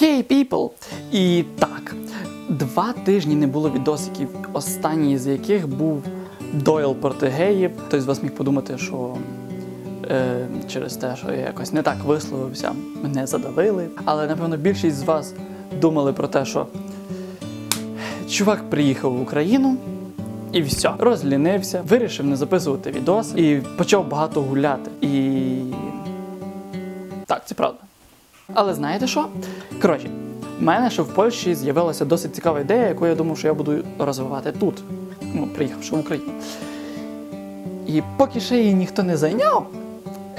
Hey people! І так, два тижні не було відосиків, останній з яких був Дойл проти геїв. Хтось з вас міг подумати, що е, через те, що я якось не так висловився, мене задавили. Але напевно більшість з вас думали про те, що чувак приїхав в Україну. І все, розлінився, вирішив не записувати відос і почав багато гуляти. І так, це правда. Але знаєте що? Коротше, в мене ще в Польщі з'явилася досить цікава ідея, яку я думав, що я буду розвивати тут, ну, приїхавши в Україну. І поки ще її ніхто не зайняв,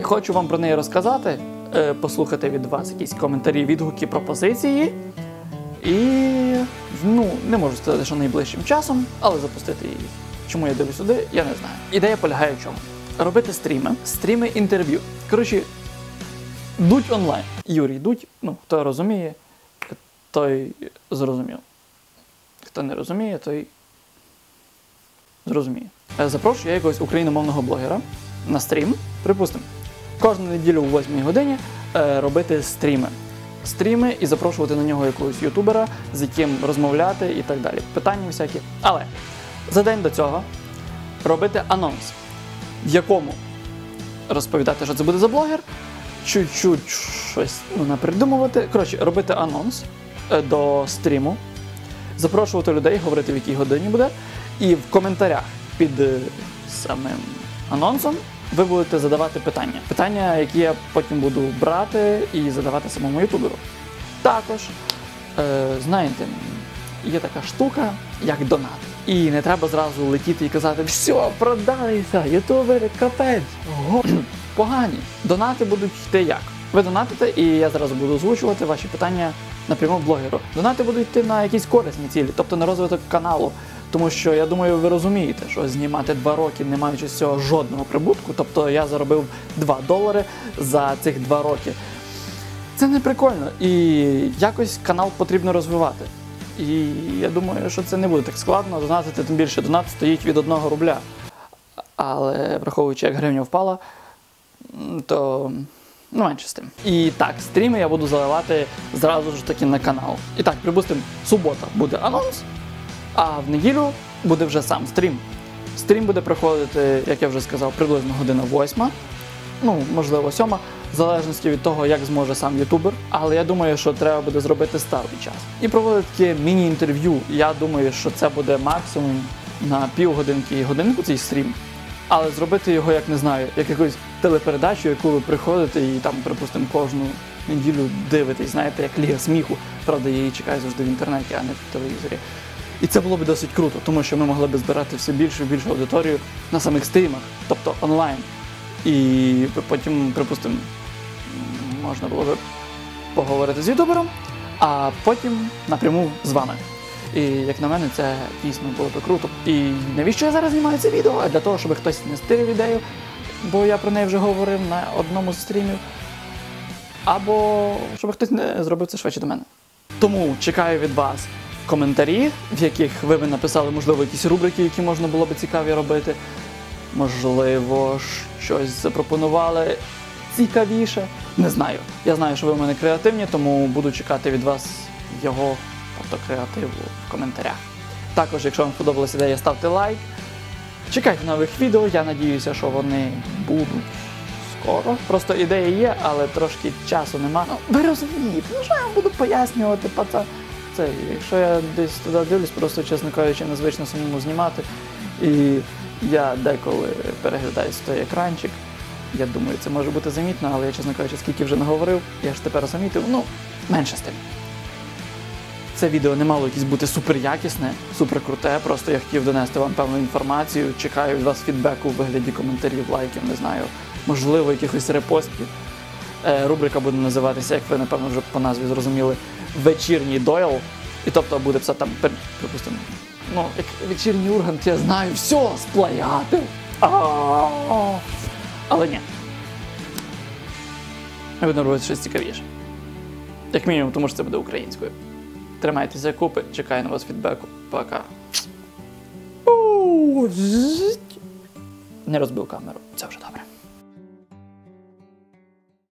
хочу вам про неї розказати, е, послухати від вас якісь коментарі, відгуки, пропозиції. І ну, не можу сказати, що найближчим часом, але запустити її. Чому я дивлюсь сюди, я не знаю. Ідея полягає в чому? Робити стріми, стріми інтерв'ю. Коротше, дуть онлайн. Юрій дуть, ну, хто розуміє, той зрозумів. Хто не розуміє, той зрозуміє. Е, Запрошую я якогось україномовного блогера на стрім, припустимо, кожну неділю о 8 годині е, робити стріми. Стріми і запрошувати на нього якогось ютубера, з яким розмовляти і так далі. Питання всякі. Але за день до цього робити анонс, в якому розповідати, що це буде за блогер, чуть-чуть щось ну, напридумувати. Коротше, робити анонс е, до стріму, запрошувати людей, говорити, в якій годині буде, і в коментарях під е, самим анонсом ви будете задавати питання. Питання, які я потім буду брати і задавати самому ютуберу. Також, е, знаєте, є така штука, як донат. І не треба зразу летіти і казати, все, продалися, ютубери, капець. Погані. Донати будуть йти як? Ви донатите, і я зараз буду озвучувати ваші питання напряму блогеру. Донати будуть йти на якісь корисні цілі, тобто на розвиток каналу. Тому що я думаю, ви розумієте, що знімати два роки, не маючи з цього жодного прибутку. Тобто я заробив 2 долари за цих два роки. Це не прикольно. І якось канал потрібно розвивати. І я думаю, що це не буде так складно. Донатити, тим більше донат стоїть від 1 рубля. Але враховуючи, як гривня впала, то ну, менше з тим. І так, стріми я буду заливати зразу ж таки на канал. І так, припустимо, субота буде анонс, а в неділю буде вже сам стрім. Стрім буде проходити, як я вже сказав, приблизно година восьма, ну, можливо, сьома, в залежності від того, як зможе сам ютубер. Але я думаю, що треба буде зробити сталий час. І проводити таке міні-інтерв'ю. Я думаю, що це буде максимум на півгодинки і годинку цей стрім. Але зробити його, як не знаю, як якусь телепередачу, яку ви приходите і там, припустимо, кожну неділю дивитесь, знаєте, як Ліга сміху. Правда, я її чекаю завжди в інтернеті, а не в телевізорі. І це було б досить круто, тому що ми могли б збирати все більшу і більшу аудиторію на самих стрімах, тобто онлайн. І потім, припустимо, можна було б поговорити з ютубером, а потім напряму з вами. І як на мене, це дійсно було б круто. І навіщо я зараз знімаю це відео? А Для того, щоб хтось не стирив ідею, бо я про неї вже говорив на одному з стрімів. Або щоб хтось не зробив це швидше до мене. Тому чекаю від вас коментарі, в яких ви б написали, можливо, якісь рубрики, які можна було б цікаві робити. Можливо, щось запропонували цікавіше. Не знаю. Я знаю, що ви в мене креативні, тому буду чекати від вас його, тобто креативу в коментарях. Також, якщо вам сподобалася ідея, ставте лайк. Чекайте нових відео, я надіюся, що вони будуть скоро. Просто ідея є, але трошки часу нема. Ну, ви розумієте, ну що я вам буду пояснювати, пацан. Це, якщо я десь туди дивлюсь, просто, чесно кажучи, незвично самому знімати. І я деколи переглядаю той екранчик. Я думаю, це може бути замітно, але я, чесно кажучи, скільки вже наговорив, я ж тепер замітив, ну, менше з тим. Це відео не мало якесь бути супер якісне, супер круте. Просто я хотів донести вам певну інформацію. Чекаю від вас фідбеку у вигляді коментарів, лайків, не знаю, можливо, якихось репостів. Е, рубрика буде називатися, як ви напевно вже по назві зрозуміли, вечірній дойл. І тобто буде все там, припустимо, ну, як вечірній ургант, я знаю, все, сплагіатив. Але ні. Ми будемо робити щось цікавіше. Як мінімум, тому що це буде українською. Тримайтеся купи, чекаю на вас фідбеку. Пока. Не розбив камеру. Це вже добре.